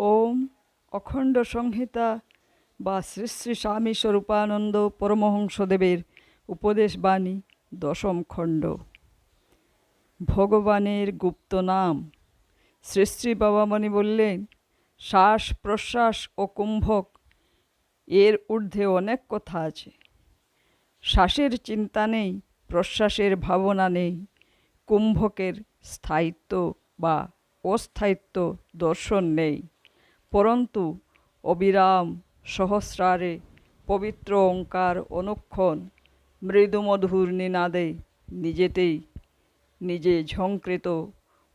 ওম অখণ্ড সংহিতা বা শ্রী শ্রী স্বামী স্বরূপানন্দ পরমহংসদেবের উপদেশবাণী দশম খণ্ড। ভগবানের গুপ্ত নাম। শ্রী শ্রী বাবামণি বললেন, শ্বাস প্রশ্বাস ও কুম্ভক, এর ঊর্ধ্বে অনেক কথা আছে। শ্বাসের চিন্তা নেই, প্রশ্বাসের ভাবনা নেই। কুম্ভকের স্থায়িত্ব বা অস্থায়িত্ব দর্শন নেই। পরন্তু অবিরাম সহস্রারে পবিত্র ওঙ্কার অনুক্ষণ মৃদুমধুর নিনাদে নিজেতেই নিজে ঝঙ্কৃত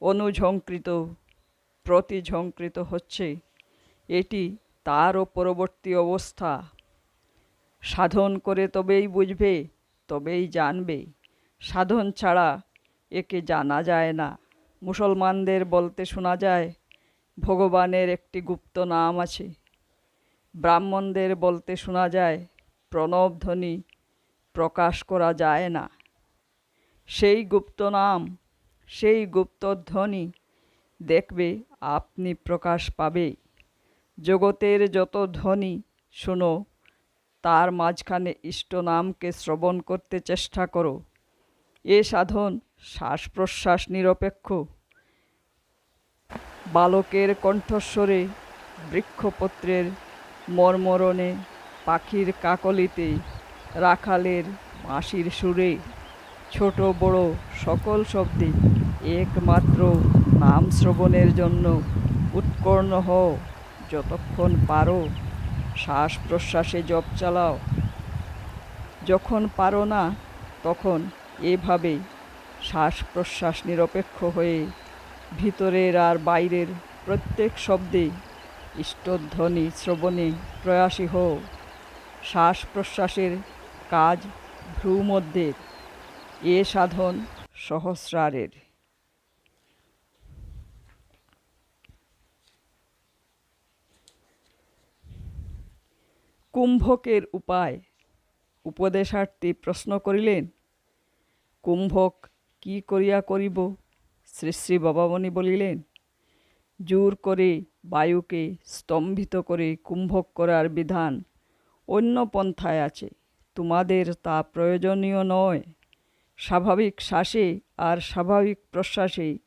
অনুঝঙ্কৃত প্রতিঝঙ্কৃত হচ্ছে। এটি তারও পরবর্তী অবস্থা। সাধন করে তবেই বুঝবে, তবেই জানবে। সাধন ছাড়া একে জানা যায় না। মুসলমানদের বলতে শোনা যায় ভগবানের একটি গুপ্ত নাম আছে। ব্রাহ্মণদের বলতে শোনা যায়, প্রণব ধ্বনি প্রকাশ করা যায় না। সেই গুপ্ত নাম, সেই গুপ্ত ধ্বনি দেখবে আপনি প্রকাশ পাবে। জগতের যত ধ্বনি, শোনো, তার মাঝখানে ইষ্ট নামকে শ্রবণ করতে চেষ্টা করো। এ সাধন শ্বাস প্রশ্বাস নিরপেক্ষ। বালকের কণ্ঠস্বরে, বৃক্ষপত্রের মর্মরণে, পাখির কাকলিতে, রাখালের বাঁশির সুরে, ছোট বড় সকল শব্দে একমাত্র নাম শ্রবণের জন্য উৎকর্ণ হও, যতক্ষণ পারো, শ্বাস প্রশ্বাসে জপ চালাও। যখন পারো না, তখন এভাবে শ্বাস প্রশ্বাস নিরপেক্ষ হয়ে ভিতরের আর বাইরের প্রত্যেক শব্দে ইষ্টধ্বনি শ্রবণে প্রয়াসী হও। শ্বাস প্রশ্বাসের কাজ ভ্রুমধ্যের, এ সাধন সহস্রারের। কুম্ভকের উপায় উপদেশার্থী প্রশ্ন করিলেন, কুম্ভক কি করিয়া করিব? শ্রী শ্রী বাবামণি বলিলেন, জোর করে বায়ুকে স্তম্ভিত করে কুম্ভক করার বিধান অন্য পন্থায় আছে। তোমাদের তা প্রয়োজনীয় নয়। স্বাভাবিক শ্বাসে আর স্বাভাবিক প্রশ্বাসে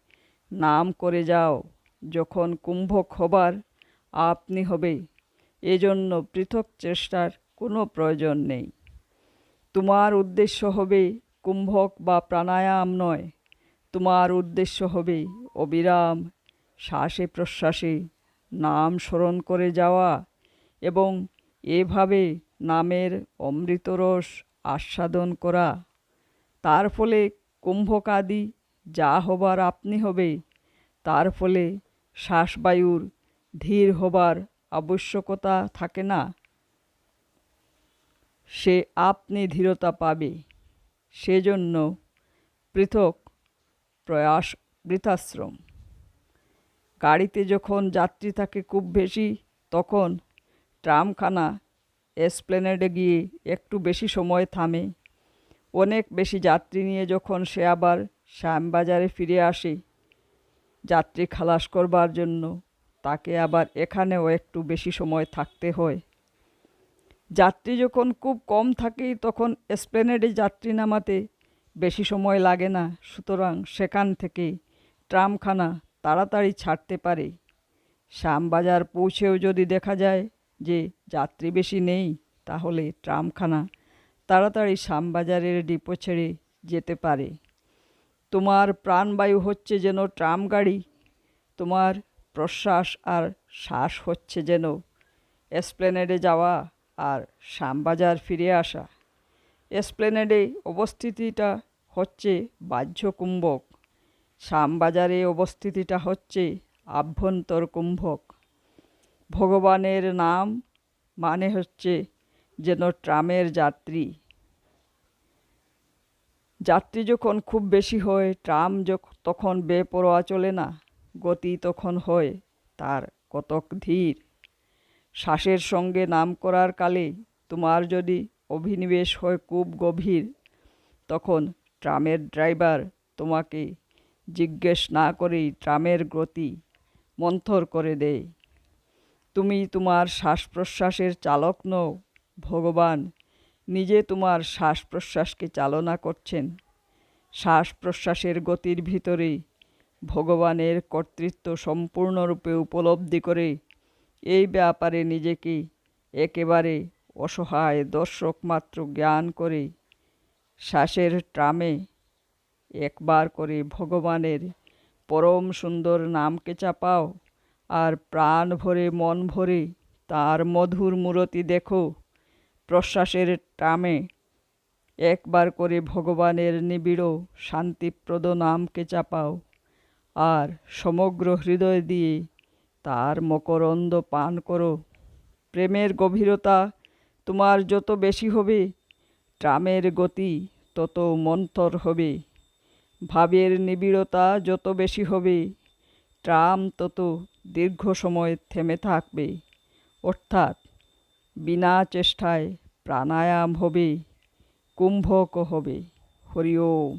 নাম করে যাও। যখন কুম্ভক হবার আপনি হবে, এজন্য পৃথক চেষ্টার কোনো প্রয়োজন নেই। তোমার উদ্দেশ্য হবে কুম্ভক বা প্রাণায়াম নয়। তোমার উদ্দেশ্য হবে, অবিরাম শ্বাসে প্রশ্বাসে নাম স্মরণ করে যাওয়া এবং এভাবে নামের অমৃতরস আস্বাদন করা। তার ফলে কুম্ভকাদি যা হবার আপনি হবে, তার ফলে শ্বাসবায়ুর ধীর হবার আবশ্যকতা থাকে না। সে আপনি ধীরতা পাবে। সেজন্য পৃথক প্রয়াস বৃথাশ্রম। গাড়িতে যখন যাত্রী থাকে খুব বেশি, তখন ট্রামখানা, এসপ্লেনেডে গিয়ে একটু বেশি সময় থামে। অনেক বেশি যাত্রী নিয়ে যখন সে আবার শ্যামবাজারে ফিরে আসে, যাত্রী খালাস করবার জন্য তাকে আবার এখানেও একটু বেশি সময় থাকতে হয়। যাত্রী যখন খুব কম থাকে তখন এসপ্লেনেডে যাত্রী নামাতে বেশি সময় লাগে না, সুতরাং সেখান থেকে ট্রামখানা তাড়াতাড়ি ছাড়তে পারে। শ্যামবাজার পৌঁছেও যদি দেখা যায় যে যাত্রী বেশি নেই, তাহলে ট্রামখানা তাড়াতাড়ি শ্যামবাজারের ডিপো ছেড়ে যেতে পারে। তোমার প্রাণবায়ু হচ্ছে যেন ট্রাম গাড়ি তোমার প্রশ্বাস আর শ্বাস হচ্ছে যেন এসপ্লেনেডে যাওয়া আর শ্যামবাজার ফিরে আসা। এসপ্লেনেডে অবস্থিতিটা হচ্ছে বাহ্য কুম্ভক শ্যামবাজারে অবস্থিতিটা হচ্ছে আভ্যন্তর কুম্ভক ভগবানের নাম মানে হচ্ছে যেন ট্রামের যাত্রী। যাত্রী যখন খুব বেশি হয়, ট্রাম তখন বেপরোয়া চলে না, গতি তখন হয় তার কতক ধীর। শ্বাসের সঙ্গে নাম করার কালে তোমার যদি অভিনিবেশ হয় খুব গভীর, তখন ট্রামের ড্রাইভার তোমাকে জিজ্ঞেস না করেই ট্রামের গতি মন্থর করে দেয়। তুমি তোমার শ্বাস প্রশ্বাসের চালক নও, ভগবান। নিজে তোমার শ্বাস প্রশ্বাসকে চালনা করছেন। শ্বাস প্রশ্বাসের গতির ভিতরে ভগবানের কর্তৃত্ব সম্পূর্ণরূপে উপলব্ধি করে এই ব্যাপারে নিজেকে একেবারে অসহায় দর্শক মাত্র জ্ঞান করে শ্বাসের ট্রামে একবার করে ভগবানের পরম সুন্দর নামকে চাপাও আর প্রাণ ভরে মন ভরে তার মধুর মূরতি দেখো। প্রশ্বাসের টামে একবার করে ভগবানের নিবিড় শান্তিপ্রদ নামকে চাপাও আর সমগ্র হৃদয় দিয়ে তার মকরন্দ পান করো। প্রেমের গভীরতা তোমার যত বেশি হবে ট্রামের গতি তত মন্থর হবে। ভাবের নিবিড়তা যত বেশি হবে, ট্রাম তত দীর্ঘ সময় থেমে থাকবে। অর্থাৎ বিনা চেষ্টায় প্রাণায়াম হবে কুম্ভক হবে। হরি ওম।